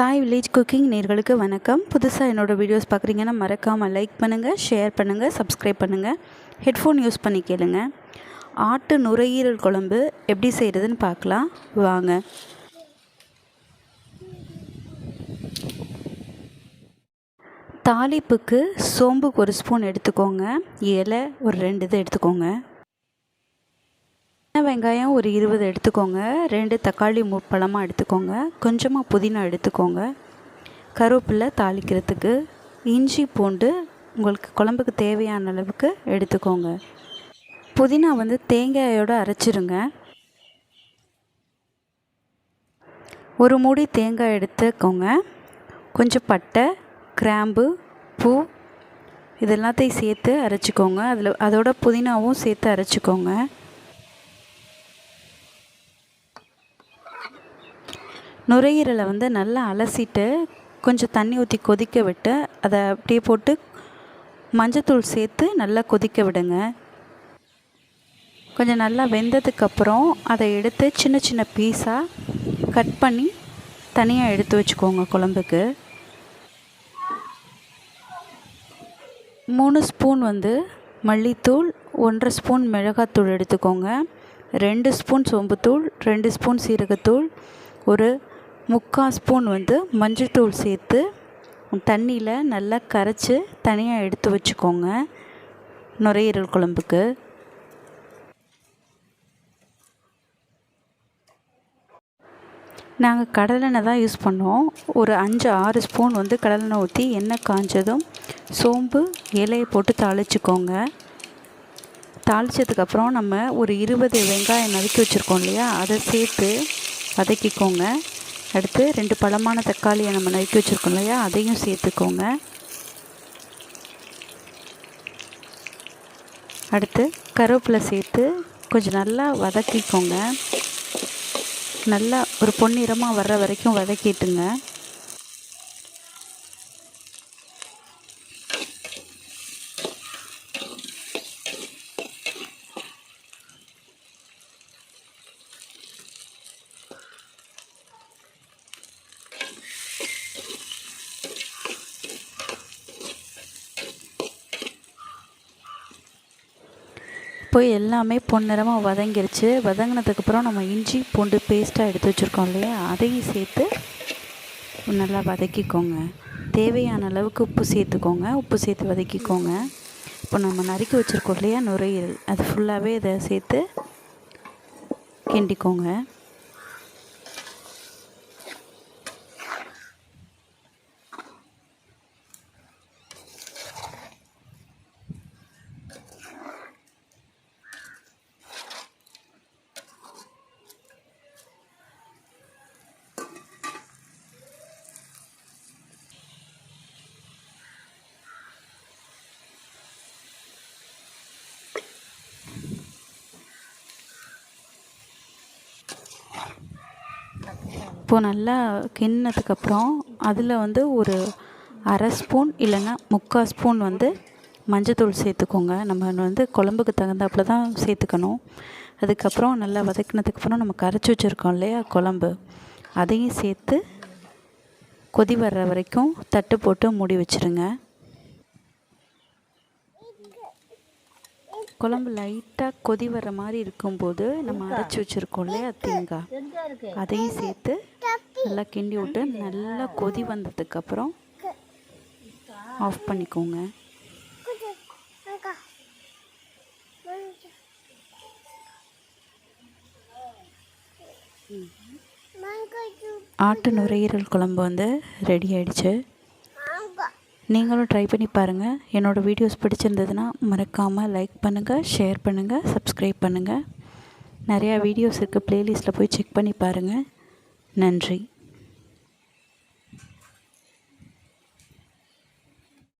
Sai village cooking நேர்களுக்கு வணக்கம். புதுசாக என்னோடய வீடியோஸ் பார்க்குறீங்கன்னா மறக்காமல் லைக் பண்ணுங்கள் ஷேர் பண்ணுங்கள் சப்ஸ்கிரைப் பண்ணுங்கள் ஹெட்ஃபோன் யூஸ் பண்ணி கேளுங்க. ஆட்டு நுரையீரல் குழம்பு எப்படி செய்கிறதுன்னு பார்க்கலாம் வாங்க. தாளிப்புக்கு சோம்புக்கு ஒரு ஸ்பூன் எடுத்துக்கோங்க. இலை ஒரு ரெண்டு இது எடுத்துக்கோங்க. சின்ன வெங்காயம் ஒரு இருபது எடுத்துக்கோங்க. ரெண்டு தக்காளி மு பழமாக எடுத்துக்கோங்க. கொஞ்சமாக புதினா எடுத்துக்கோங்க. கருவேப்பிலை தாளிக்கிறதுக்கு இஞ்சி பூண்டு உங்களுக்கு குழம்புக்கு தேவையான அளவுக்கு எடுத்துக்கோங்க. புதினா வந்து தேங்காயோடு அரைச்சிருங்க. ஒரு மூடி தேங்காய் எடுத்துக்கோங்க. கொஞ்சம் பட்டை கிராம்பு பூ இது எல்லாத்தையும் சேர்த்து அரைச்சிக்கோங்க. அதில் அதோட புதினாவும் சேர்த்து அரைச்சிக்கோங்க. நுரையீரலை வந்து நல்லா அலசிட்டு கொஞ்சம் தண்ணி ஊற்றி கொதிக்க விட்டு அதை அப்படியே போட்டு மஞ்சத்தூள் சேர்த்து நல்லா கொதிக்க விடுங்க. கொஞ்சம் நல்லா வெந்ததுக்கப்புறம் அதை எடுத்து சின்ன சின்ன பீஸாக கட் பண்ணி தனியாக எடுத்து வச்சுக்கோங்க குழம்புக்கு. மூணு ஸ்பூன் வந்து மல்லித்தூள் ஒன்றரை ஸ்பூன் மிளகாத்தூள் எடுத்துக்கோங்க. ரெண்டு ஸ்பூன் சோம்புத்தூள் ரெண்டு ஸ்பூன் சீரகத்தூள் ஒரு முக்கால் ஸ்பூன் வந்து மஞ்சள்தூள் சேர்த்து தண்ணியில் நல்லா கரைச்சி தனியாக எடுத்து வச்சுக்கோங்க. நுரையீரல் குழம்புக்கு. நாங்கள் கடலெண்ணெய் தான் யூஸ் பண்ணோம் ஒரு அஞ்சு ஆறு ஸ்பூன் வந்து கடலெண்ணெய் ஊற்றி எண்ணெய் காஞ்சதும் சோம்பு இலையை போட்டு தாளிச்சுக்கோங்க. தாளித்ததுக்கப்புறம் நம்ம ஒரு இருபது வெங்காயம் நறுக்கி வச்சுருக்கோம் இல்லையா? அதை சேர்த்து வதக்கிக்கோங்க. அடுத்து ரெண்டு பழமான தக்காளியை நம்ம நறுக்கி வச்சுருக்கோம் இல்லையா? அதையும் சேர்த்துக்கோங்க. அடுத்து கருவேப்பிலை சேர்த்து கொஞ்சம் நல்லா வதக்கிக்கோங்க. நல்லா ஒரு பொன்னிறமாக வர்ற வரைக்கும் வதக்கிட்டுங்க. இப்போ எல்லாமே பொன்னிறமாக வதங்கிருச்சு. வதங்கினதுக்கப்புறம் நம்ம இஞ்சி பூண்டு பேஸ்ட்டாக எடுத்து வச்சுருக்கோம் இல்லையா? அதையும் சேர்த்து நல்லா வதக்கிக்கோங்க. தேவையான அளவுக்கு உப்பு சேர்த்துக்கோங்க. உப்பு சேர்த்து வதக்கிக்கோங்க. இப்போ நம்ம நறுக்கி வச்சுருக்கோம் இல்லையா? நுரையீரல். அது ஃபுல்லாகவே இதை சேர்த்து கிண்டிக்கோங்க. இப்போது நல்லா கிண்ணதுக்கப்புறம் அதில் வந்து ஒரு அரை ஸ்பூன் இல்லைன்னா முக்கால் ஸ்பூன் வந்து மஞ்சத்தூள் சேர்த்துக்கோங்க. நம்ம வந்து குழம்புக்கு தகுந்தாப்புல தான் சேர்த்துக்கணும். அதுக்கப்புறம் நல்லா வதக்கினதுக்கப்புறம் நம்ம கரைச்சி வச்சுருக்கோம் இல்லையா குழம்பு. அதையும் சேர்த்து கொதி வர்ற வரைக்கும் தட்டு போட்டு மூடி வச்சுருங்க. குழம்பு லைட்டாக கொதி வர்ற மாதிரி இருக்கும்போது நம்ம அரைச்சி வச்சுருக்கோம் இல்லையா தேங்காய்? அதையும் சேர்த்து நல்லா கிண்டி விட்டு நல்லா கொதி வந்ததுக்கப்புறம் ஆஃப் பண்ணிக்கோங்க. ஆட்டு நுரையீரல் குழம்பு வந்து ரெடி ஆயிடுச்சு. நீங்களும் ட்ரை பண்ணி பாருங்கள் என்னோடய வீடியோஸ் பிடிச்சிருந்ததுன்னா மறக்காமல் லைக் பண்ணுங்கள் ஷேர் பண்ணுங்கள் சப்ஸ்கிரைப் பண்ணுங்கள் நிறையா வீடியோஸ் இருக்குது ப்ளேலிஸ்ட்டில் போய் செக் பண்ணி பாருங்கள் நன்றி.